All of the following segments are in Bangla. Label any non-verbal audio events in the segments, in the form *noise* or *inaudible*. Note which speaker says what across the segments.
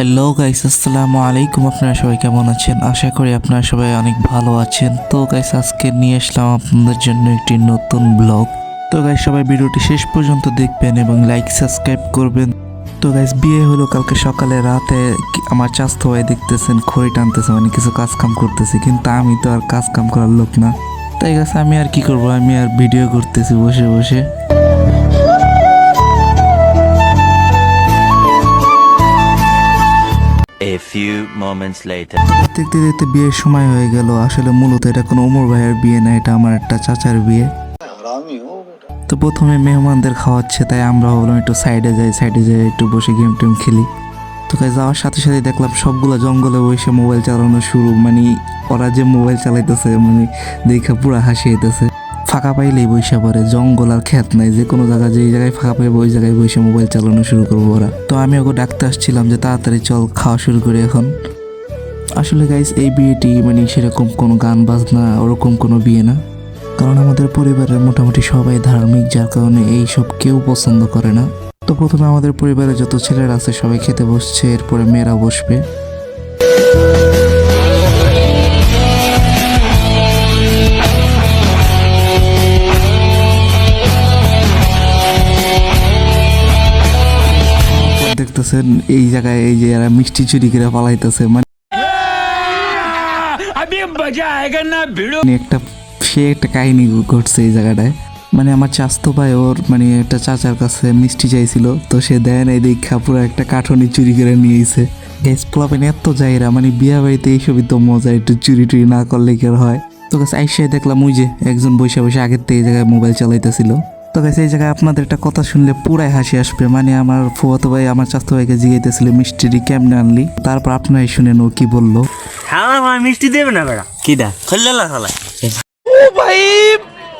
Speaker 1: হ্যালো গাইস আসসালামু আলাইকুম। আপনারা সবাই কেমন আছেন? আশা করি আপনারা সবাই অনেক ভালো আছেন। তো গাইস আজকে নিয়ে আসলাম আপনাদের জন্য একটি নতুন ব্লগ। তো গাইস সবাই ভিডিওটি শেষ পর্যন্ত দেখবেন এবং লাইক সাবস্ক্রাইব করবেন। তো গাইস বিয়ে হলো কালকে সকালে, রাতে আমার চাস্তো ভাই দেখতেছেন, খড়ি টানতেছে মানে কিছু কাজ কাম করতেছে, কিন্তু আমি তো আর কাজ কাম করার লোক না। তাই গাছ আমি আর কি করব? আমি আর ভিডিও করতেছি বসে বসে।
Speaker 2: A few moments later.
Speaker 1: দেখতে দেখতে বিয়ের সময় হয়ে গেল। আসলে মূলত এটা কোনো ওমর ভাইয়ের বিয়ে না, এটা আমার একটা চাচার বিয়ে। তো প্রথমে মেহমানদের খাওয়াচ্ছে, তাই আমরা ভাবলাম একটু সাইডে যাই সাইডে যাই একটু বসে গেম টেম খেলি। তো যাওয়ার সাথে সাথে দেখলাম সবগুলো জঙ্গলে বসে মোবাইল চালানো শুরু মানে ওরা যে মোবাইল চালাইতেছে মানে দেখে পুরা হাসি হইতেছে। ফাঁকা পাইলেই বৈশা পড়ে। জঙ্গল আর খ্যাত নাই, যে কোনো জায়গায় যেই জায়গায় ফাঁকা পাইবো, ওই জায়গায় বসে মোবাইল চালানো শুরু করব ওরা। তো আমি ওকে ডাকতে আসছিলাম যে, তাড়াতাড়ি চল, খাওয়া শুরু করি এখন। আসলে গাইস এই বিয়েটি মানে সেরকম কোনো গান, বাজনা, ওরকম কোনো বিয়ে না। কারণ আমাদের পরিবারের মোটামুটি সবাই ধার্মিক, যার কারণে এই সব কেউ পছন্দ করে না। তো প্রথমে আমাদের পরিবারে যত ছেলেরা আছে, সবাই খেতে বসছে, এরপরে মেয়েরা বসবে। দেখতেছেন এই জায়গায় এই যে এরা মিষ্টি চুরি করে পালাইতেছে মানে মানে একটা সে একটা কাহিনী ঘটছে এই জায়গাটায়। মানে আমার চাস্তো ভাই ওর মানে একটা চাচার কাছে মিষ্টি চাইছিল তো সে দেয় নাই দেখা পুরো একটা কাঠনি চুরি করে নিয়েছে গ্যাস প্লাবেন এত যাইরা মানে বিয়া বাড়িতে এইসবই তো মজা একটু চুরি টুরি না করলে কি আর হয়? তো গাছ আইসাই দেখলাম ওই যে একজন বসে বসে আগের থেকে এই জায়গায় মোবাইল চালাইতেছিল। তো গাছ এই জায়গায় আপনাদের একটা কথা শুনলে পুরাই হাসি আসবে মানে আমার ফুয়াতো ভাই আমার চাস্তো ভাইকে জিগাইতেছিল মিষ্টিটি কেমনে আনলি তারপর আপনারাই শুনেন ও কি বললো
Speaker 3: খাওয়া আমার মিষ্টি দেবে না বেড়া কিডা খল্লা না খালা
Speaker 4: भाई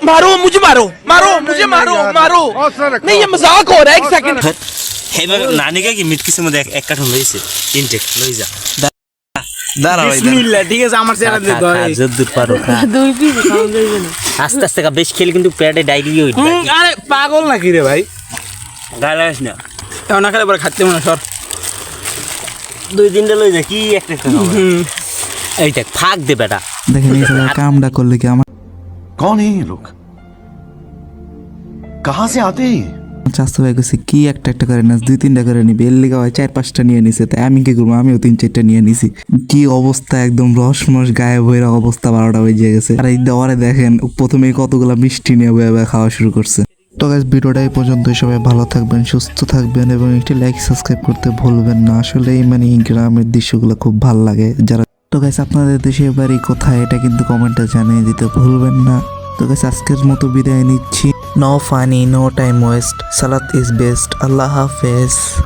Speaker 4: मारो मुझे मारो मारो मुझे मारो मारो नहीं ये मजाक हो रहा है एक सेकंड
Speaker 3: এবার নানিকা কি মিট কিছু মধ্যে এক- এক কাঠন লইছে ইনটেক লই যা
Speaker 4: दारा बिस्मिल्लाह ठीक है আমার চেহারা
Speaker 3: খা, খা, যদ্দূর পারো খা। আস্তে আস্তে খা, *laughs* বেশ খেলে কিন্তু পেটে ডায়রি হইবে
Speaker 4: আরে পাগল নাকি রে ভাই
Speaker 3: গালাস না
Speaker 4: এমন না খেলে পরে খাচ্ছে মনে হয়, সর
Speaker 3: দুই তিনটা লই যা কি একটা একটা খাওয়া। এই দেখ ফাঁক দে বেটা
Speaker 1: দেখেন এই জায়গায় কামটা করলে কি আমার
Speaker 5: कौन है ये लोग कहां से आते हैं ये?
Speaker 1: চাস্তো ভাই কাছে কি একটা একটা করে না দুই তিনটা করে নিবে। এর লিগা হয় চার পাঁচটা নিয়ে নিছে তাই আমি কি করব? আমিও তিন চারটা নিয়ে নিছি। কি অবস্থা, একদম রস মস গায়েব হয়ে অবস্থা, বারোটা বেজে গেছে। আর এই দেওয়ারে দেখেন, প্রথমে কতগুলা মিষ্টি নিয়ে বয়ে খাওয়া শুরু করছে। তো গাছ ভিডিওটা এই পর্যন্ত সবাই ভালো থাকবেন, সুস্থ থাকবেন এবং একটি লাইক সাবস্ক্রাইব করতে ভুলবেন না। আসলে মানে গ্রামের দৃশ্যগুলো খুব ভালো লাগে। যারা তো গাইস আপনাদের দেশের বাড়ি কোথায়? এটা কিন্তু কমেন্টে জানিয়ে দিতে ভুলবেন না। তো গাইস আজকের মতো বিদায় নিচ্ছি। No funny, no time waste. Salat is best. Allah Hafiz.